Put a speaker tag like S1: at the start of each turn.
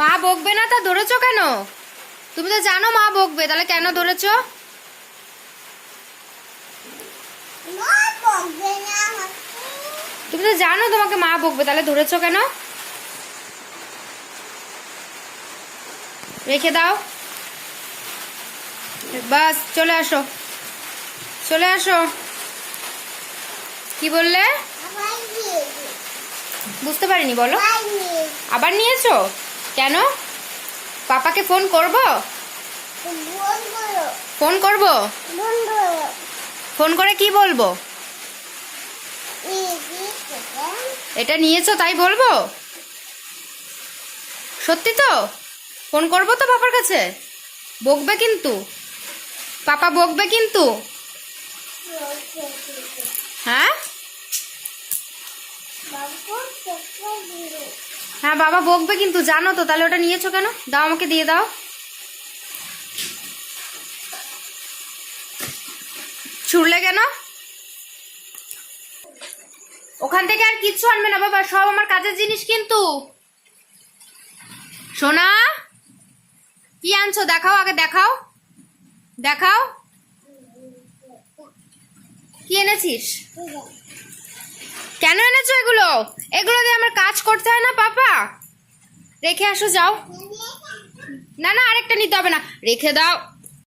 S1: মা বকবে না তা ধরেছো কেন? তুমি তো জানো মা বকবে, তাহলে কেন ধরেছো? তুমি তো জানো তোমাকে মা বকবে, তাহলে ধরেছো কেন? রেখে দাও। বাস, চলে আসো। চলে আসো। কি বললে? বুঝতে পারিনি, বলো। আবার নিয়েছো? কেন? পাপাকে ফোন করব? ফোন করব? ফোন করে কি বলব? এটা নিয়েছো, তাই বলব? সত্যি তো? ফোন করব তো পাপার কাছে? বকবে কিন্তু। পাপা বকবে কিন্তু। হ্যাঁ? হ্যাঁ বাবা বকবে কিন্তু, জানো তো, তাহলে ওটা নিয়েছো কেন? দাও আমাকে, দিয়ে দাও। ছুড়লে কেন? ওখান থেকে আর কিচ্ছু আনবে না, বাবা, সব আমার কাজের জিনিস কিন্তু। সোনা, কি আনছো? দেখাও, আগে দেখাও। দেখাও। কি এনেছিস? কেন এগুলো দিয়ে আমার কাজ করতে হয় না, পাপা? রেখে আসো, যাও। না না, আরেকটা নিতে হবে না। রেখে দাও।